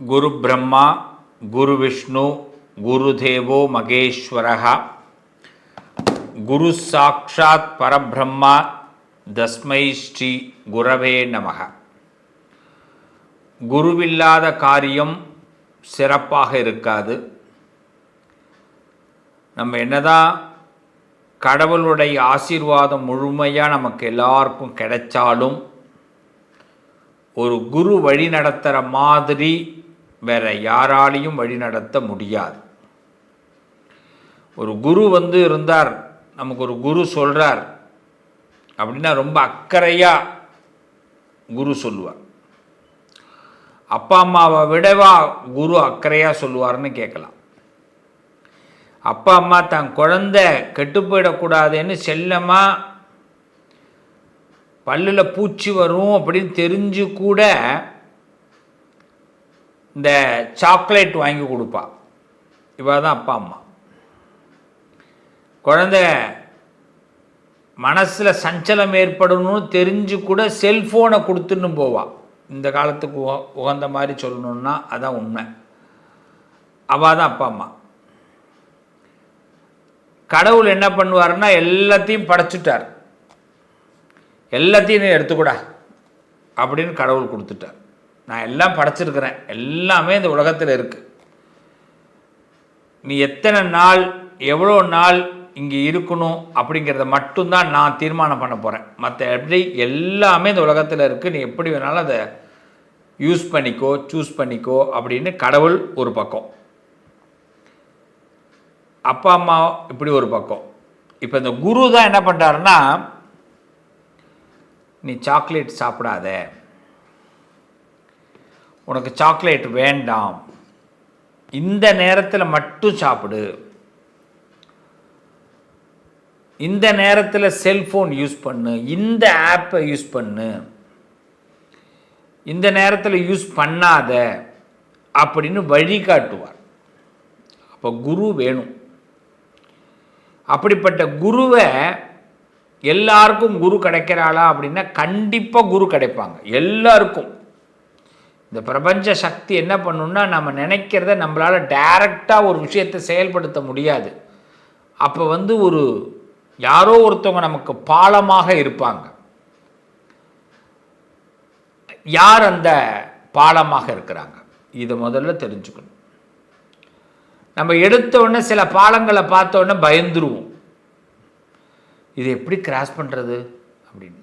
குரு பிரம்மா குரு விஷ்ணு குரு தேவோ மகேஸ்வரः குரு சாட்சாத் பரபிரம்மா தஸ்மை ஸ்ரீ குரவே நமக குருவில்லாத காரியம் சிறப்பாக இருக்காது. நம்ம என்னதான் கடவுளுடைய ஆசீர்வாதம் முழுமையாக நமக்கு எல்லாருக்கும் கிடைச்சாலும் ஒரு குரு வழி நடத்துகிற மாதிரி வேற யாராலையும் வழிநடத்த முடியாது. ஒரு குரு வந்து இருந்தார் நமக்கு ஒரு குரு சொல்கிறார் அப்படின்னா ரொம்ப அக்கறையாக குரு சொல்லுவார். அப்பா அம்மாவை விடவா குரு அக்கறையாக சொல்லுவார்னு கேட்கலாம். அப்பா அம்மா தன் குழந்தை கெட்டு போயிடக்கூடாதுன்னு செல்லமாக பல்லில் பூச்சி வரும் அப்படின்னு தெரிஞ்சு கூட இந்த சாக்லேட் வாங்கி கொடுப்பா. இவ தான் அப்பா அம்மா. குழந்தை மனசில் சஞ்சலம் ஏற்படணும்னு தெரிஞ்சு கூட செல்ஃபோனை கொடுத்துன்னு போவா. இந்த காலத்துக்கு உக உகந்த மாதிரி சொல்லணுன்னா அதான் உண்மை. அவள் தான் அப்பா அம்மா. கடவுள் என்ன பண்ணுவார்னா எல்லாத்தையும் படைச்சிட்டார். எல்லாத்தையும் எடுத்துக்கூடா. அப்படின்னு கடவுள் கொடுத்துட்டார். நான் எல்லாம் படைச்சிருக்கிறேன். எல்லாமே இந்த உலகத்தில் இருக்குது நீ எத்தனை நாள் எவ்வளோ நாள் இங்கே இருக்கணும் அப்படிங்கிறத மட்டும்தான் நான் தீர்மானம் பண்ண போகிறேன் மற்ற எப்படி எல்லாமே இந்த உலகத்தில் இருக்குது நீ எப்படி வேணாலும் அதை யூஸ் பண்ணிக்கோ சூஸ் பண்ணிக்கோ அப்படின்னு கடவுள் ஒரு பக்கம். அப்பா அம்மா இப்படி ஒரு பக்கம். இப்போ இந்த குரு தான் என்ன பண்ணுறாருன்னா நீ சாக்லேட் சாப்பிடாத. உனக்கு சாக்லேட் வேண்டாம். இந்த நேரத்தில் மட்டும் சாப்பிடு. இந்த நேரத்தில் செல்ஃபோன் யூஸ் பண்ணு. இந்த ஆப்பை யூஸ் பண்ணு. இந்த நேரத்தில் யூஸ் பண்ணாத அப்படின்னு வழிகாட்டுவார். அப்போ குரு வேணும். அப்படிப்பட்ட குருவை எல்லாருக்கும் குரு கிடைக்கிறாளா அப்படின்னா கண்டிப்பாக குரு கிடைப்பாங்க. எல்லாருக்கும். இந்த பிரபஞ்ச சக்தி என்ன பண்ணுன்னா நம்ம நினைக்கிறத நம்மளால் டைரக்டாக ஒரு விஷயத்தை செயல்படுத்த முடியாது. அப்போ வந்து ஒரு யாரோ ஒருத்தவங்க நமக்கு பாலமாக இருப்பாங்க. யார் அந்த பாலமாக இருக்கிறாங்க? இதை முதல்ல தெரிஞ்சுக்கணும். நம்ம எடுத்தோடனே சில பாலங்களை பார்த்தோன்னே பயந்துருவோம். இது எப்படி கிராஸ் பண்ணுறது அப்படின்னு.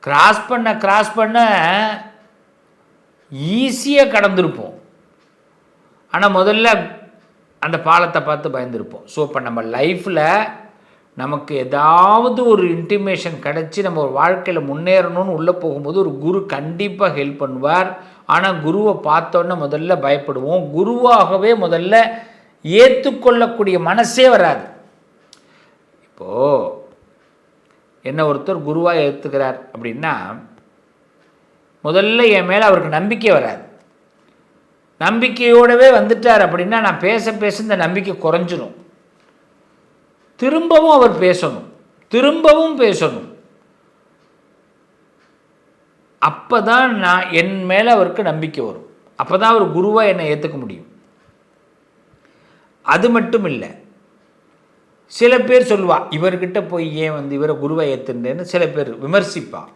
கிராஸ் பண்ண கிராஸ் பண்ண ஈஸியாக கடந்திருப்போம். ஆனால் முதல்ல அந்த பாலத்தை பார்த்து பயந்துருப்போம். ஸோ இப்போ நம்ம லைஃப்பில் நமக்கு ஏதாவது ஒரு இன்டிமேஷன் கிடச்சி நம்ம ஒரு வாழ்க்கையில் முன்னேறணும்னு உள்ளே போகும்போது ஒரு குரு கண்டிப்பாக ஹெல்ப் பண்ணுவார். ஆனால் குருவை பார்த்தோன்னே முதல்ல பயப்படுவோம். குருவாகவே முதல்ல ஏற்றுக்கொள்ளக்கூடிய மனசே வராது. இப்போது என்ன ஒருத்தர் குருவாக ஏற்றுக்கிறார் அப்படின்னா முதல்ல என் மேலே அவருக்கு நம்பிக்கை வராது. நம்பிக்கையோடவே வந்துட்டார் அப்படின்னா நான் பேச பேச இந்த நம்பிக்கை குறைஞ்சிடும் திரும்பவும் அவர் பேசணும். திரும்பவும் பேசணும். அப்போ தான் நான் என் மேலே அவருக்கு நம்பிக்கை வரும். அப்போ தான் அவர் குருவாக என்னை ஏற்றுக்க முடியும். அது மட்டும் இல்லை சில பேர் சொல்லுவா இவர்கிட்ட போய் ஏன் வந்து இவரை குருவை ஏற்றுன்றேன்னு சில பேர் விமர்சிப்பாள்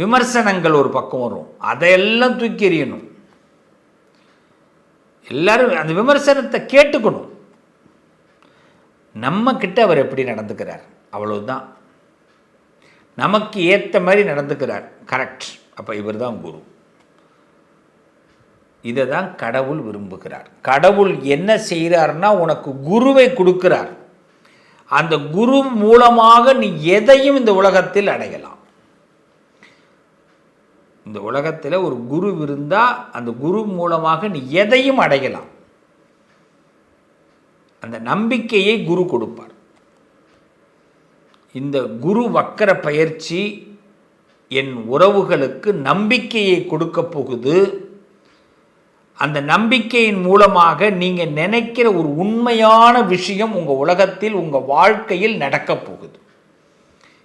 விமர்சனங்கள் ஒரு பக்கம் வரும். அதையெல்லாம் தூக்கி எறியணும். எல்லாரும் அந்த விமர்சனத்தை கேட்டுக்கணும். நம்ம கிட்ட அவர் எப்படி நடந்துக்கிறார்? அவ்வளவுதான். நமக்கு ஏற்ற மாதிரி நடந்துக்கிறார். கரெக்ட் அப்போ இவர் தான் குரு. இதை தான் கடவுள் விரும்புகிறார். கடவுள் என்ன செய்கிறார்னா உனக்கு குருவை கொடுக்கிறார். அந்த குரு மூலமாக நீ எதையும் இந்த உலகத்தில் அடையலாம். இந்த உலகத்தில் ஒரு குரு இருந்தால் அந்த குரு மூலமாக நீ எதையும் அடையலாம். அந்த நம்பிக்கையை குரு கொடுப்பார். இந்த குரு வக்கர பயிற்சி என் உறவுகளுக்கு நம்பிக்கையை கொடுக்க போகுது. அந்த நம்பிக்கையின் மூலமாக நீங்கள் நினைக்கிற ஒரு உண்மையான விஷயம் உங்கள் உலகத்தில் உங்கள் வாழ்க்கையில் நடக்கப் போகுது.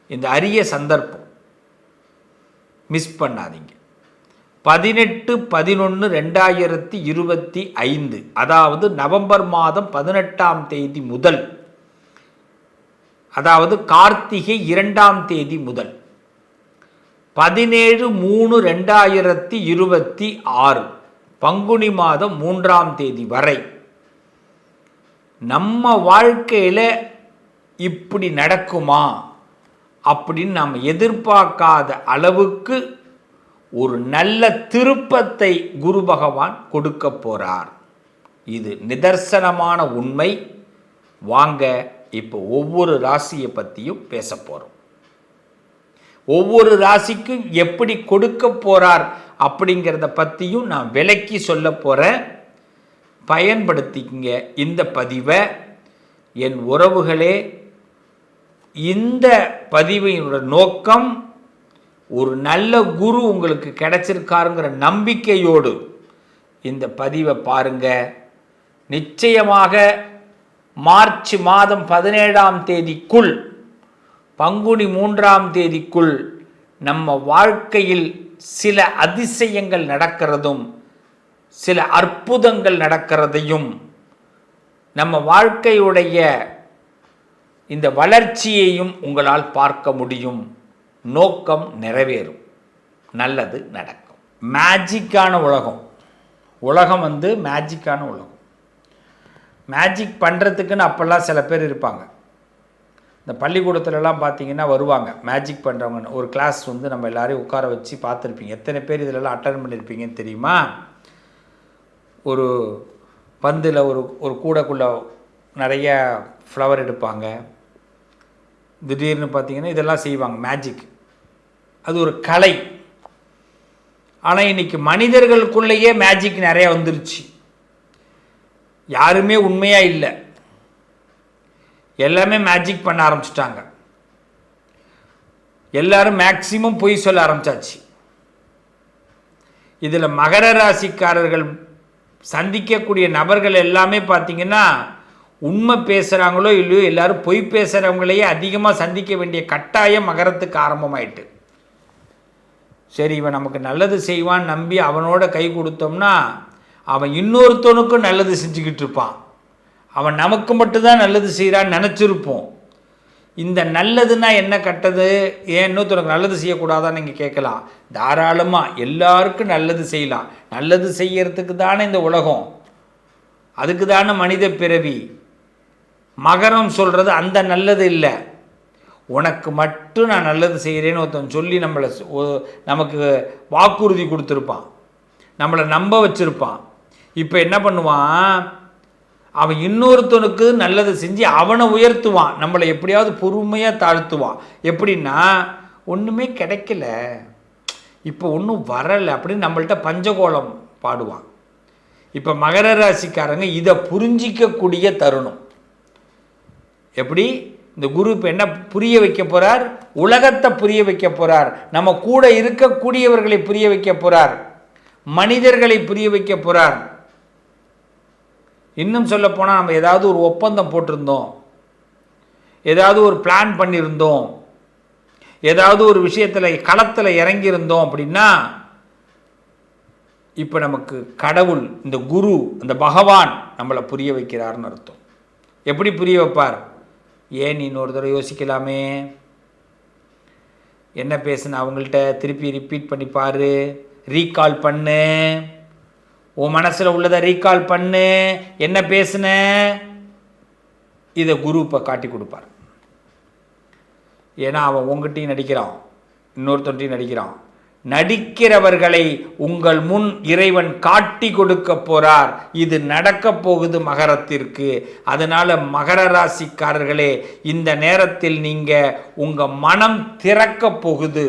இந்த அரிய சந்தர்ப்பம். மிஸ் பண்ணாதீங்க. பதினெட்டு பதினொன்று ரெண்டாயிரத்தி இருபத்தி ஐந்து அதாவது நவம்பர் மாதம் பதினெட்டாம் தேதி முதல் அதாவது கார்த்திகை இரண்டாம் தேதி முதல் பதினேழு மூணு ரெண்டாயிரத்தி இருபத்தி ஆறு பங்குனி மாதம் மூன்றாம் தேதி வரை நம்ம வாழ்க்கையில் இப்படி நடக்குமா? அப்படின்னு நாம் எதிர்பார்க்காத அளவுக்கு ஒரு நல்ல திருப்பத்தை குரு பகவான் கொடுக்க போகிறார் இது நிதர்சனமான உண்மை. வாங்க இப்போ ஒவ்வொரு ராசியை பற்றியும் பேச போகிறோம் ஒவ்வொரு ராசிக்கும் எப்படி கொடுக்க போகிறார் அப்படிங்கிறத பற்றியும் நான் விலக்கி சொல்ல போகிறேன் பயன்படுத்திக்கங்க இந்த பதிவை. என் உறவுகளே இந்த பதிவினோட நோக்கம் ஒரு நல்ல குரு உங்களுக்கு கிடைச்சிருக்காருங்கிற நம்பிக்கையோடு இந்த பதிவை பாருங்க. நிச்சயமாக மார்ச் மாதம் பதினேழாம் தேதிக்குள் பங்குனி மூன்றாம் தேதிக்குள் நம்ம வாழ்க்கையில் சில அதிசயங்கள் நடக்கிறதும் சில அற்புதங்கள் நடக்கிறதையும் நம்ம வாழ்க்கையுடைய இந்த வளர்ச்சியையும் உங்களால் பார்க்க முடியும். நோக்கம் நிறைவேறும். நல்லது நடக்கும். மேஜிக்கான உலகம். உலகம் வந்து மேஜிக்கான உலகம். மேஜிக் பண்ணுறதுக்குன்னு அப்போல்லாம் சில பேர் இருப்பாங்க. இந்த பள்ளிக்கூடத்துலலாம் பார்த்தீங்கன்னா வருவாங்க. மேஜிக் பண்ணுறவங்கன்னு ஒரு கிளாஸ் வந்து நம்ம எல்லோரையும் உட்கார வச்சு பார்த்துருப்பீங்க எத்தனை பேர் இதிலெல்லாம் அட்டன் பண்ணியிருப்பீங்கன்னு தெரியுமா? ஒரு பந்தில் ஒரு ஒரு கூடைக்குள்ளே நிறைய ஃப்ளவர் எடுப்பாங்க. திடீர்னு பார்த்தீங்கன்னா இதெல்லாம் செய்வாங்க மேஜிக் அது ஒரு கலை. ஆனால் இன்னைக்கு மனிதர்களுக்குள்ளேயே மேஜிக் நிறையா வந்துருச்சு. யாருமே உண்மையாக இல்லை. எல்லாமே மேஜிக் பண்ண ஆரம்பிச்சிட்டாங்க. எல்லாரும் மேக்சிமம் பொய் சொல்ல ஆரம்பிச்சாச்சு. இதில் மகர ராசிக்காரர்கள் சந்திக்கக்கூடிய நபர்கள் எல்லாமே பார்த்தீங்கன்னா உண்மை பேசுகிறாங்களோ இல்லையோ எல்லாரும் பொய் பேசுகிறவங்களையே அதிகமாக சந்திக்க வேண்டிய கட்டாயம் மகரத்துக்கு ஆரம்பமாயிட்டு. சரி இவன் நமக்கு நல்லது செய்வான் நம்பி அவனோட கை கொடுத்தோம்னா அவன் இன்னொருத்தனுக்கும் நல்லது செஞ்சுக்கிட்டு இருப்பான். அவன் நமக்கு மட்டும்தான் நல்லது செய்கிறான்னு நினச்சிருப்போம். இந்த நல்லதுன்னா என்ன கட்டது? ஏன் இன்னொருத்தனுக்கு நல்லது செய்யக்கூடாதான்னு நீங்கள் கேட்கலாம். தாராளமாக எல்லாருக்கும் நல்லது செய்யலாம். நல்லது செய்யறதுக்கு தானே இந்த உலகம். அதுக்கு தானே மனித பிறவி. மகரம் சொல்கிறது அந்த நல்லது இல்லை. உனக்கு மட்டும் நான் நல்லது செய்கிறேன்னு ஒருத்தன் சொல்லி நம்மளை நமக்கு வாக்குறுதி கொடுத்துருப்பான். நம்மளை நம்ப வச்சுருப்பான். இப்போ என்ன பண்ணுவான்? அவன் இன்னொருத்தனுக்கு நல்லது செஞ்சு அவனை உயர்த்துவான். நம்மளை எப்படியாவது பொறுமையாக தாழ்த்துவான். எப்படின்னா ஒன்றுமே கிடைக்கல. இப்போ ஒன்றும் வரலை அப்படின்னு நம்மள்கிட்ட பஞ்சகோலம் பாடுவான். இப்போ மகர ராசிக்காரங்க இதை புரிஞ்சிக்கக்கூடிய தருணம். எப்படி? இந்த குரு இப்போ என்ன புரிய வைக்க போகிறார் உலகத்தை புரிய வைக்க போகிறார் நம்ம கூட இருக்கக்கூடியவர்களை புரிய வைக்க போகிறார் மனிதர்களை புரிய வைக்க போகிறார் இன்னும் சொல்ல போனால் நம்ம ஏதாவது ஒரு ஒப்பந்தம் போட்டிருந்தோம். ஏதாவது ஒரு பிளான் பண்ணியிருந்தோம் ஏதாவது ஒரு விஷயத்தில் களத்தில் இறங்கியிருந்தோம் அப்படின்னா இப்போ நமக்கு கடவுள் இந்த குரு இந்த பகவான் நம்மளை புரிய வைக்கிறார்னு அர்த்தம். எப்படி புரிய வைப்பார்? ஏன் இன்னொரு தடவை யோசிக்கலாமே? என்ன பேசுன? அவங்கள்ட்ட திருப்பி ரிப்பீட் பண்ணி பாரு. ரீகால் பண்ணு. உன் மனசில் உள்ளதை ரீகால் பண்ணு. என்ன பேசுன? இதை குரு இப்போ காட்டி கொடுப்பார். ஏன்னா அவன் உங்ககிட்டையும் நடிக்கிறான். இன்னொருத்தன்ட்டையும் நடிக்கிறான். நடிக்கிறவர்களை உங்கள் முன் இறைவன் காட்டி கொடுக்க போறார். இது நடக்க போகுது மகரத்திற்கு. அதனால மகர ராசிக்காரர்களே இந்த நேரத்தில் நீங்க உங்க மனம் திறக்க போகுது.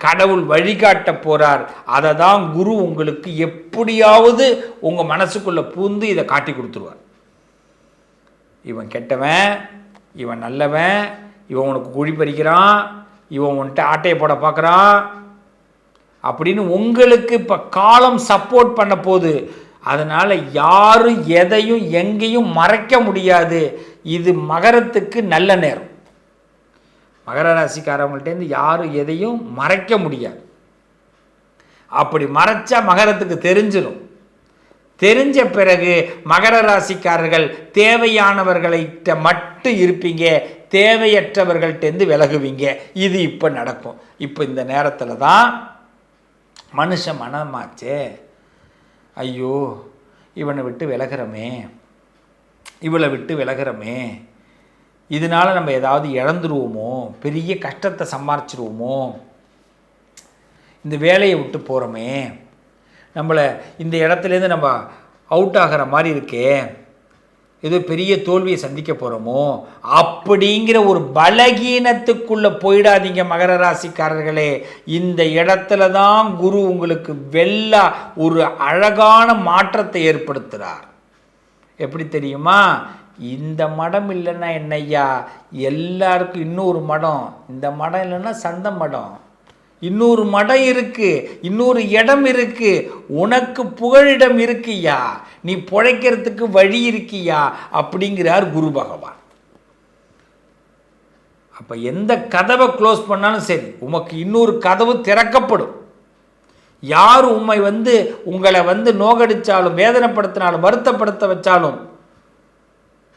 கடவுள் வழிகாட்ட போறார். அதை தான் குரு உங்களுக்கு எப்படியாவது உங்க மனசுக்குள்ள பூந்து இதை காட்டி கொடுத்துருவார். இவன் கெட்டவன் இவன் நல்லவன் இவன் உனக்கு குழி பறிக்கிறான் இவன் உன்கிட்ட ஆட்டையை போட பார்க்குறான் அப்படின்னு உங்களுக்கு இப்போ காலம் சப்போர்ட் பண்ண போகுது அதனால் யாரும் எதையும் எங்கேயும் மறைக்க முடியாது. இது மகரத்துக்கு நல்ல நேரம். மகர ராசிக்காரவங்கள்ட்டேருந்து யாரும் எதையும் மறைக்க முடியாது. அப்படி மறைச்சா மகரத்துக்கு தெரிஞ்சிடும் தெரிஞ்ச பிறகு மகர ராசிக்காரர்கள் தேவையானவர்கள்ட்ட மட்டும் இருப்பீங்க. தேவையற்றவர்கள்ட்டேருந்து விலகுவீங்க. இது இப்போ நடக்கும். இப்போ இந்த நேரத்தில் தான் மனுஷன் மனமாச்சே. ஐயோ இவனை விட்டு விலகிறோமே. இவளை விட்டு விலகிறோமே. இதனால் நம்ம ஏதாவது இழந்துருவோமோ? பெரிய கஷ்டத்தை சம்பாரிச்சிருவோமோ? இந்த வேலையை விட்டு போகிறோமே நம்மளை இந்த இடத்துலேருந்து நம்ம அவுட் ஆகிற மாதிரி இருக்கே. ஏதோ பெரிய தோல்வியை சந்திக்க போகிறோமோ அப்படிங்கிற ஒரு பலகீனத்துக்குள்ளே போயிடாதீங்க மகர ராசிக்காரர்களே. இந்த இடத்துல தான் குரு உங்களுக்கு வெள்ளா ஒரு அழகான மாற்றத்தை ஏற்படுத்துகிறார் எப்படி தெரியுமா? இந்த மடம் இல்லைன்னா என்னையா எல்லாருக்கும் இன்னொரு மடம். இந்த மடம் இல்லைன்னா சந்த மடம். இன்னொரு மடம் இருக்கு இன்னொரு இடம் இருக்கு. உனக்கு புகழிடம் இருக்கியா? நீ பிழைக்கிறதுக்கு வழி இருக்கியா? அப்படிங்கிறார் குரு பகவான். அப்போ எந்த கதவை க்ளோஸ் பண்ணாலும் சரி உமக்கு இன்னொரு கதவு திறக்கப்படும். யார் உண்மை வந்து உங்களை வந்து நோகடித்தாலும் வேதனைப்படுத்தினாலும் வருத்தப்படுத்த வச்சாலும்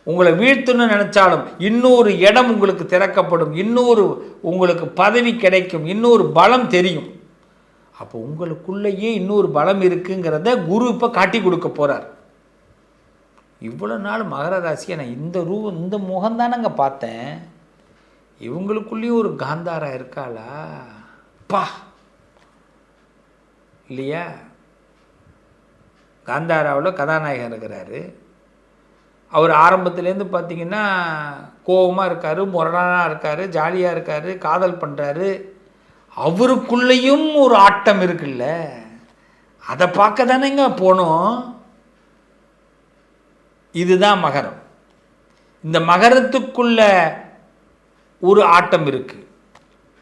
உங்களை வீழ்த்துன்னு நினச்சாலும் இன்னொரு இடம் உங்களுக்கு திறக்கப்படும் இன்னொரு உங்களுக்கு பதவி கிடைக்கும் இன்னொரு பலம் தெரியும். அப்போ உங்களுக்குள்ளேயே இன்னொரு பலம் இருக்குங்கிறத குரு இப்போ காட்டி கொடுக்க போகிறார் இவ்வளோ நாள் மகர ராசியை நான் இந்த ரூ இந்த முகம்தானங்க பார்த்தேன். இவங்களுக்குள்ளேயும் ஒரு காந்தாரா இருக்காளா? பா! இல்லையா? காந்தாராவில் கதாநாயகன் இருக்கிறாரு. அவர் ஆரம்பத்துலேருந்து பார்த்தீங்கன்னா கோபமாக இருக்கார் முரணாக இருக்கார் ஜாலியாக இருக்கார் காதல் பண்ணுறாரு அவருக்குள்ளேயும் ஒரு ஆட்டம் இருக்குல்ல. அதை பார்க்க தானேங்க போனோம். இதுதான் மகரம். இந்த மகரத்துக்குள்ள ஒரு ஆட்டம் இருக்குது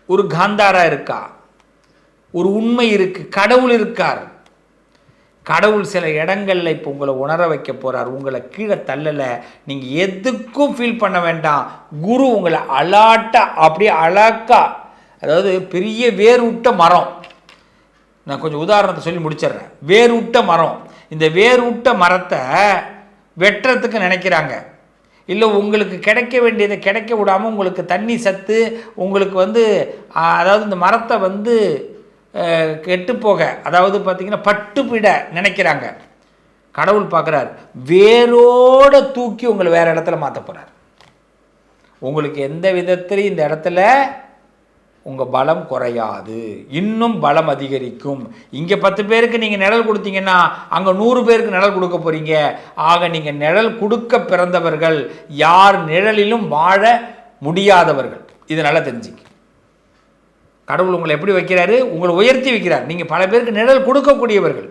ஒரு காந்தாரா இருக்கா? ஒரு உண்மை இருக்குது கடவுள் இருக்கார். கடவுள் சில இடங்களில் இப்போ உங்களை உணர வைக்க போகிறார் உங்களை கீழே தள்ளலை. நீங்கள் எதுக்கும் ஃபீல் பண்ண வேண்டாம். குரு உங்களை அலாட்டாக அப்படியே அழகா அதாவது பெரிய வேர்விட்ட மரம். நான் கொஞ்சம் உதாரணத்தை சொல்லி முடிச்சிடுறேன். வேர் விட்ட மரம். இந்த வேர்விட்ட மரத்தை வெட்டுறதுக்கு நினைக்கிறாங்க. இல்லை உங்களுக்கு கிடைக்க வேண்டியதை கிடைக்க விடாமல் உங்களுக்கு தண்ணி சத்து உங்களுக்கு வந்து அதாவது இந்த மரத்தை வந்து கெட்டுப்போக. அதாவது பார்த்திங்கன்னா பட்டுப்பிட நினைக்கிறாங்க. கடவுள் பார்க்குறார் வேரோட தூக்கி உங்களை வேறு இடத்துல மாற்ற போகிறார் உங்களுக்கு எந்த விதத்துலையும் இந்த இடத்துல உங்கள் பலம் குறையாது. இன்னும் பலம் அதிகரிக்கும். இங்கே பத்து பேருக்கு நீங்கள் நிழல் கொடுத்தீங்கன்னா அங்கே நூறு பேருக்கு நிழல் கொடுக்க போகிறீங்க ஆக நீங்கள் நிழல் கொடுக்க பிறந்தவர்கள் யார் நிழலிலும் வாழ முடியாதவர்கள். இது நல்லா தெரிஞ்சுக்க. கடவுள் உங்களை எப்படி வைக்கிறாரு? உங்களை உயர்த்தி வைக்கிறார். நீங்கள் பல பேருக்கு நிழல் கொடுக்கக்கூடியவர்கள்.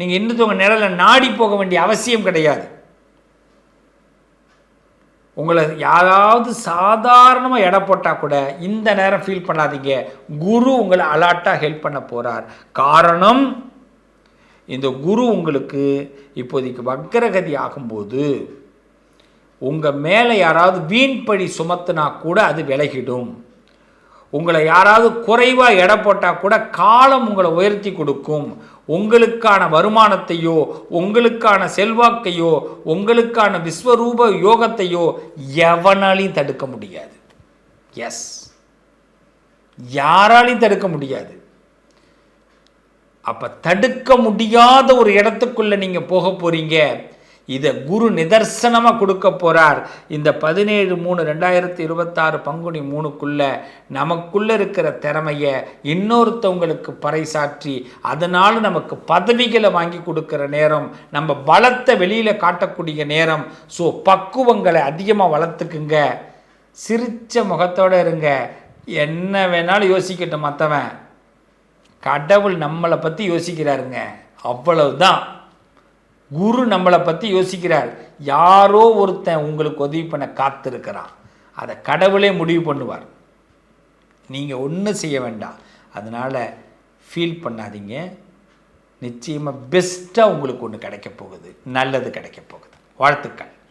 நீங்கள் இன்னும் உங்கள் நிழலை நாடி போக வேண்டிய அவசியம் கிடையாது. உங்களை யாராவது சாதாரணமாக எடை போட்டால் கூட இந்த நேரம் ஃபீல் பண்ணாதீங்க. குரு உங்களை அலாட்டாக ஹெல்ப் பண்ண போகிறார் காரணம் இந்த குரு உங்களுக்கு இப்போதைக்கு வக்கரகதி ஆகும்போது உங்கள் மேலே யாராவது வீண்படி சுமத்துனா கூட அது விலகிடும். உங்களை யாராவது குறைவாக எடை போட்டால் கூட காலம் உங்களை உயர்த்தி கொடுக்கும். உங்களுக்கான வருமானத்தையோ உங்களுக்கான செல்வாக்கையோ உங்களுக்கான விஸ்வரூப யோகத்தையோ எவனாலையும் தடுக்க முடியாது. எஸ் யாராலையும் தடுக்க முடியாது. அப்போ தடுக்க முடியாத ஒரு இடத்துக்குள்ளே நீங்கள் போக போகிறீங்க இதை குரு நிதர்சனமாக கொடுக்க போகிறார் இந்த பதினேழு மூணு ரெண்டாயிரத்தி இருபத்தாறு பங்குனி மூணுக்குள்ளே நமக்குள்ளே இருக்கிற திறமையை இன்னொருத்தவங்களுக்கு பறைசாற்றி அதனால் நமக்கு பதவிகளை வாங்கி கொடுக்குற நேரம் நம்ம பலத்தை வெளியில் காட்டக்கூடிய நேரம். ஸோ பக்குவங்களை அதிகமாக வளர்த்துக்குங்க. சிரித்த முகத்தோடு இருங்க. என்ன வேணாலும் யோசிக்கட்டும் மற்றவன் கடவுள் நம்மளை பற்றி யோசிக்கிறாருங்க. அவ்வளவுதான். குரு நம்மளை பற்றி யோசிக்கிறார். யாரோ ஒருத்தன் உங்களுக்கு உதவி பண்ண காத்திருக்கிறான். அதை கடவுளே முடிவு பண்ணுவார். நீங்கள் ஒன்றும் செய்ய வேண்டாம். அதனால் ஃபீல் பண்ணாதீங்க. நிச்சயமாக பெஸ்ட்டாக உங்களுக்கு ஒன்று கிடைக்க போகுது. நல்லது கிடைக்க போகுது. வாழ்த்துக்கள்.